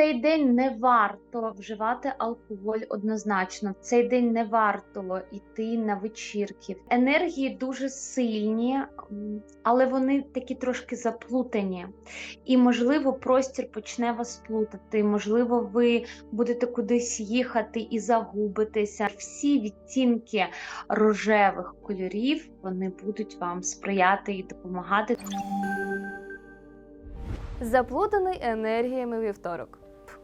цей день не варто вживати алкоголь однозначно. В цей день не варто йти на вечірки. Енергії дуже сильні, але вони такі трошки заплутані. І, можливо, простір почне вас плутати. Можливо, ви будете кудись їхати і загубитеся. Всі відтінки рожевих кольорів вони будуть вам сприяти і допомагати. Заплутаний енергіями вівторок.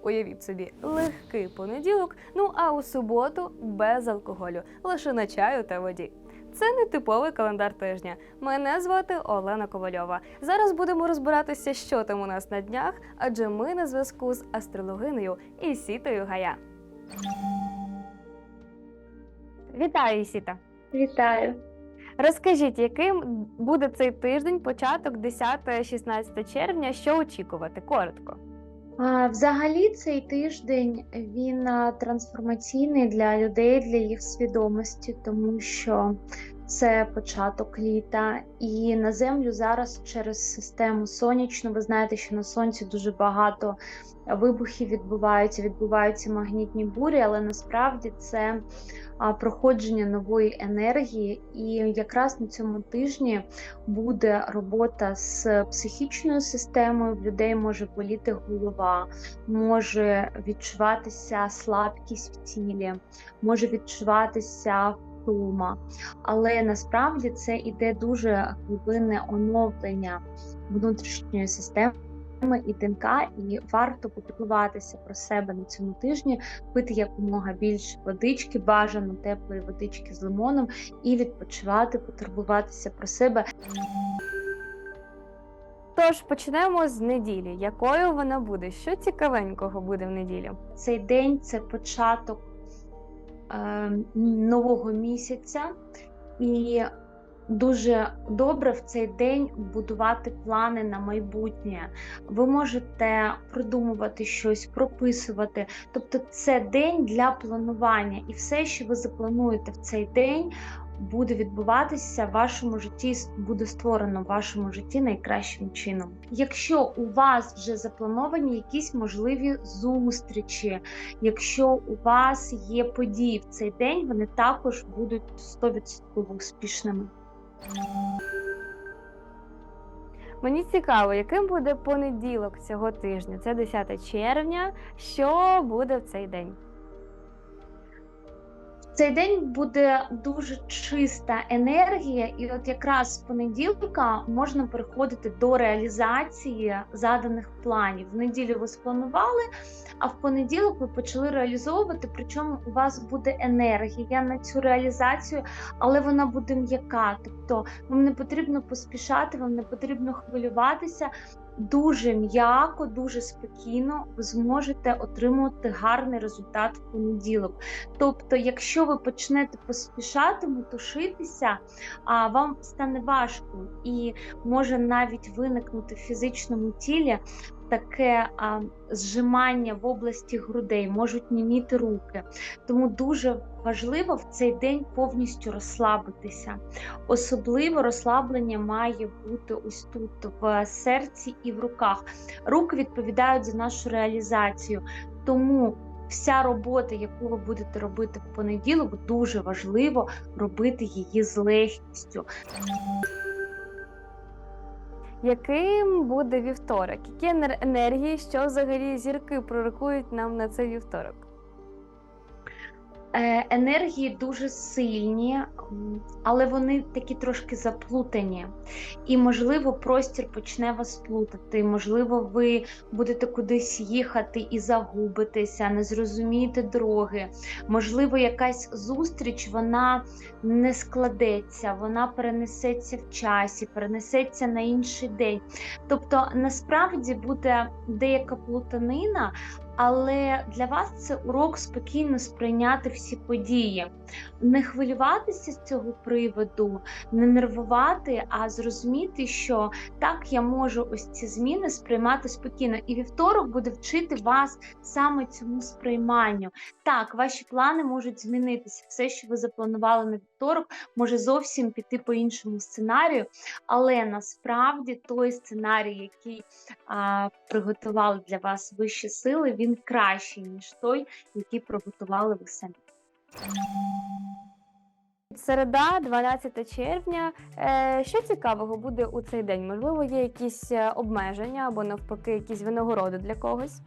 Уявіть собі, легкий понеділок, ну а у суботу без алкоголю, лише на чаю та воді. Це не типовий календар тижня. Мене звати Олена Ковальова. Зараз будемо розбиратися, що там у нас на днях, адже ми на зв'язку з астрологинею Ісітою Гая. Вітаю, Ісіта! Вітаю! Розкажіть, яким буде цей тиждень, початок 10-16 червня, що очікувати? Коротко. Взагалі, цей тиждень він трансформаційний для людей, для їх свідомості, тому що це початок літа, і на землю зараз через систему сонячну. Ви знаєте, що на сонці дуже багато вибухів відбуваються, відбуваються магнітні бурі, але насправді це проходження нової енергії, і якраз на цьому тижні буде робота з психічною системою. В людей може боліти голова, може відчуватися слабкість в тілі, може відчуватися втома. Але насправді це іде дуже глибинне оновлення внутрішньої системи. І ДНК, і варто попіклуватися про себе на цьому тижні, пити якомога більше водички, бажано теплої водички з лимоном, і відпочивати, потурбуватися про себе. Тож почнемо з неділі. Якою вона буде? Що цікавенького буде в неділю? Цей день це початок нового місяця, і дуже добре в цей день будувати плани на майбутнє. Ви можете продумувати щось, прописувати. Тобто, це день для планування, і все, що ви заплануєте в цей день. Буде відбуватися в вашому житті, буде створено в вашому житті найкращим чином. Якщо у вас вже заплановані якісь можливі зустрічі, якщо у вас є події в цей день, вони також будуть 100% успішними. Мені цікаво, яким буде понеділок цього тижня. Це 10 червня. Що буде в цей день? Цей день буде дуже чиста енергія, і от якраз з понеділка можна переходити до реалізації заданих планів. В неділю ви спланували, а в понеділок ви почали реалізовувати. Причому у вас буде енергія на цю реалізацію, але вона буде м'яка. Тобто вам не потрібно поспішати, вам не потрібно хвилюватися. Дуже м'яко, дуже спокійно ви зможете отримувати гарний результат в понеділок. Тобто, якщо ви почнете поспішати, метушитися, а вам стане важко і може навіть виникнути в фізичному тілі таке а, зжимання в області грудей, можуть німіти руки. Тому дуже важливо в цей день повністю розслабитися. Особливо розслаблення має бути ось тут, в серці і в руках. Руки відповідають за нашу реалізацію. Тому вся робота, яку ви будете робити в понеділок, дуже важливо робити її з легкістю. Яким буде вівторок? Які енергії, що взагалі зірки пророкують нам на цей вівторок? Е, енергії дуже сильні, але вони такі трошки заплутані. І, можливо, простір почне вас плутати. Можливо, ви будете кудись їхати і загубитеся, не зрозумієте дороги. Можливо, якась зустріч вона не складеться, вона перенесеться в часі, перенесеться на інший день. Тобто, насправді буде деяка плутанина. Але для вас це урок спокійно сприйняти всі події, не хвилюватися з цього приводу, не нервувати, а зрозуміти, що так я можу ось ці зміни сприймати спокійно. І вівторок буде вчити вас саме цьому сприйманню. Так, ваші плани можуть змінитися. Все, що ви запланували на вівторок, може зовсім піти по іншому сценарію, але насправді той сценарій, який а, приготували для вас вищі сили, він він кращий, ніж той, який приготували ви самі. Середа, 12 червня. Е, Що цікавого буде у цей день? Можливо, є якісь е, обмеження або навпаки, якісь винагороди для когось?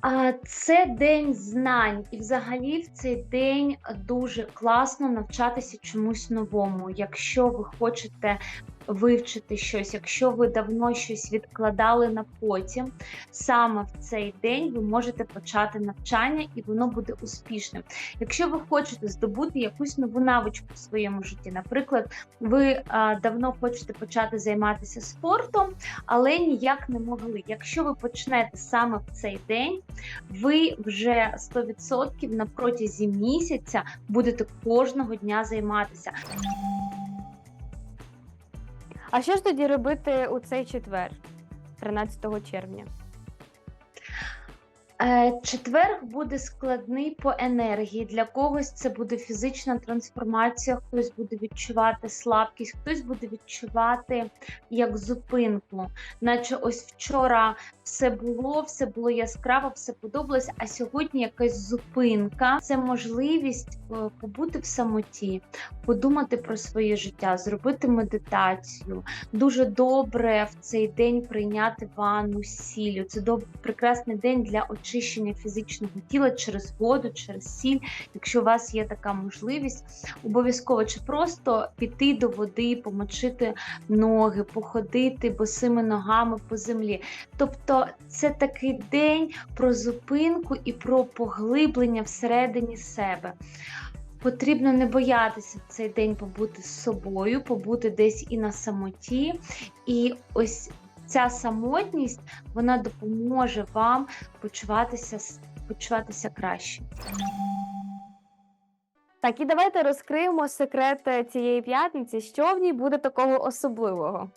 А це день знань, і взагалі в цей день дуже класно навчатися чомусь новому. Якщо ви хочете вивчити щось, якщо ви давно щось відкладали на потім, саме в цей день ви можете почати навчання і воно буде успішним. Якщо ви хочете здобути якусь нову навичку в своєму житті, наприклад, ви а, давно хочете почати займатися спортом, але ніяк не могли. Якщо ви почнете саме в цей день, ви вже 100% на протязі місяця будете кожного дня займатися. А що ж тоді робити у цей четвер, 13 червня? Е, Четверг буде складний по енергії. Для когось це буде фізична трансформація, хтось буде відчувати слабкість, хтось буде відчувати як зупинку. Наче ось вчора все було, все було яскраво, все подобалось, а сьогодні якась зупинка. Це можливість е, побути в самоті, подумати про своє життя, зробити медитацію. Дуже добре в цей день прийняти ванну сіллю. Це доб... прекрасний день для очищення фізичного тіла через воду, через сіль. Якщо у вас є така можливість, обов'язково чи просто піти до води, помочити ноги, походити босими ногами по землі. Тобто це такий день про зупинку і про поглиблення всередині себе. Потрібно не боятися в цей день побути з собою, побути десь і на самоті. І ось ця самотність вона допоможе вам почуватися, почуватися краще. Так, і давайте розкриємо секрет цієї п'ятниці, що в ній буде такого особливого.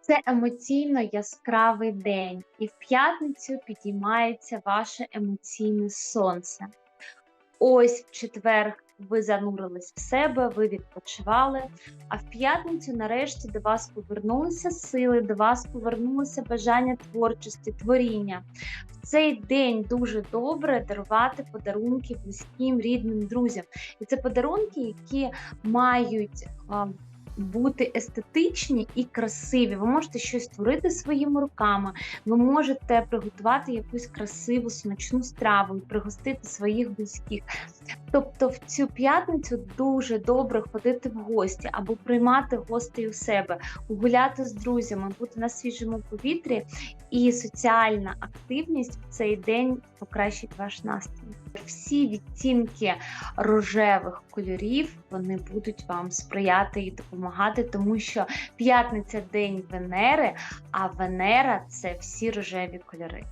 Це емоційно яскравий день, і в п'ятницю підіймається ваше емоційне сонце. Ось в четвер ви занурились в себе, ви відпочивали. А в п'ятницю, нарешті, до вас повернулися сили, до вас повернулося бажання творчості, творіння. В цей день дуже добре дарувати подарунки близьким, рідним, друзям. І це подарунки, які мають. Бути естетичні і красиві. Ви можете щось створити своїми руками, ви можете приготувати якусь красиву, смачну страву і пригостити своїх близьких. Тобто в цю п'ятницю дуже добре ходити в гості або приймати гостей у себе, гуляти з друзями, бути на свіжому повітрі, і соціальна активність в цей день покращить ваш настрій. Всі відтінки рожевих кольорів вони будуть вам сприяти і допомагати, тому що п'ятниця день Венери, а Венера це всі рожеві кольори.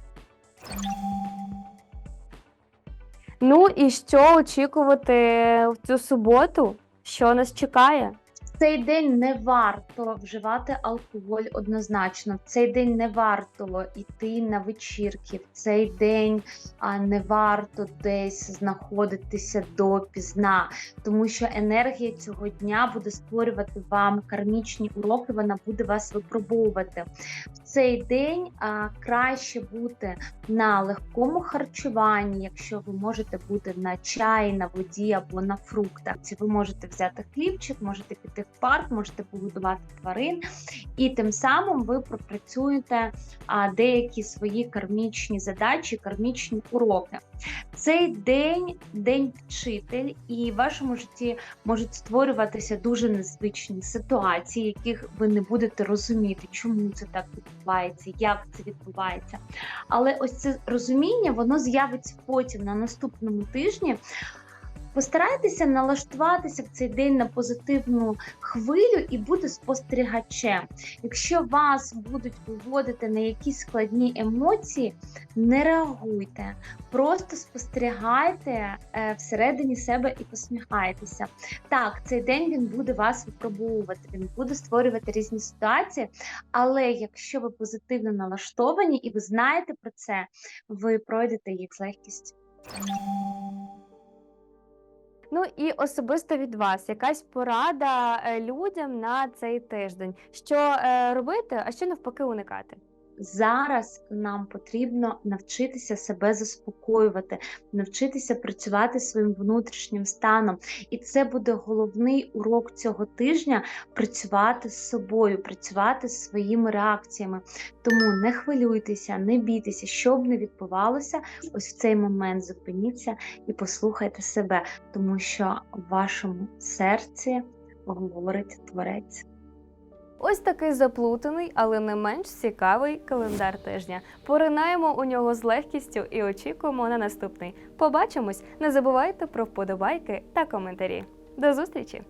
Ну і що очікувати в цю суботу? Що нас чекає? Цей день не варто вживати алкоголь однозначно. В цей день не варто йти на вечірки. В цей день а, не варто десь знаходитися допізна, тому що енергія цього дня буде створювати вам кармічні уроки. Вона буде вас випробовувати. В цей день а, краще бути на легкому харчуванні, якщо ви можете бути на чаї, на воді або на фруктах. Ви можете взяти хлібчик, можете піти в парк, можете погодувати тварин, і тим самим ви пропрацюєте деякі свої кармічні задачі, кармічні уроки. Цей день день вчитель, і в вашому житті можуть створюватися дуже незвичні ситуації, яких ви не будете розуміти, чому це так відбувається, як це відбувається. Але ось це розуміння воно з'явиться потім на наступному тижні. Постарайтеся налаштуватися в цей день на позитивну хвилю і бути спостерігачем. Якщо вас будуть виводити на якісь складні емоції, не реагуйте, просто спостерігайте е, всередині себе і посміхайтеся. Так, цей день він буде вас випробовувати, він буде створювати різні ситуації, але якщо ви позитивно налаштовані і ви знаєте про це, ви пройдете їх з легкістю. Ну і особисто від вас якась порада е, людям на цей тиждень. Що е, робити, а що навпаки уникати? Зараз нам потрібно навчитися себе заспокоювати, навчитися працювати своїм внутрішнім станом. І це буде головний урок цього тижня працювати з собою, працювати з своїми реакціями. Тому не хвилюйтеся, не бійтеся, що б не відбувалося. Ось в цей момент зупиніться і послухайте себе, тому що в вашому серці говорить творець. Ось такий заплутаний, але не менш цікавий календар тижня. Поринаємо у нього з легкістю і очікуємо на наступний. Побачимось! Не забувайте про вподобайки та коментарі. До зустрічі!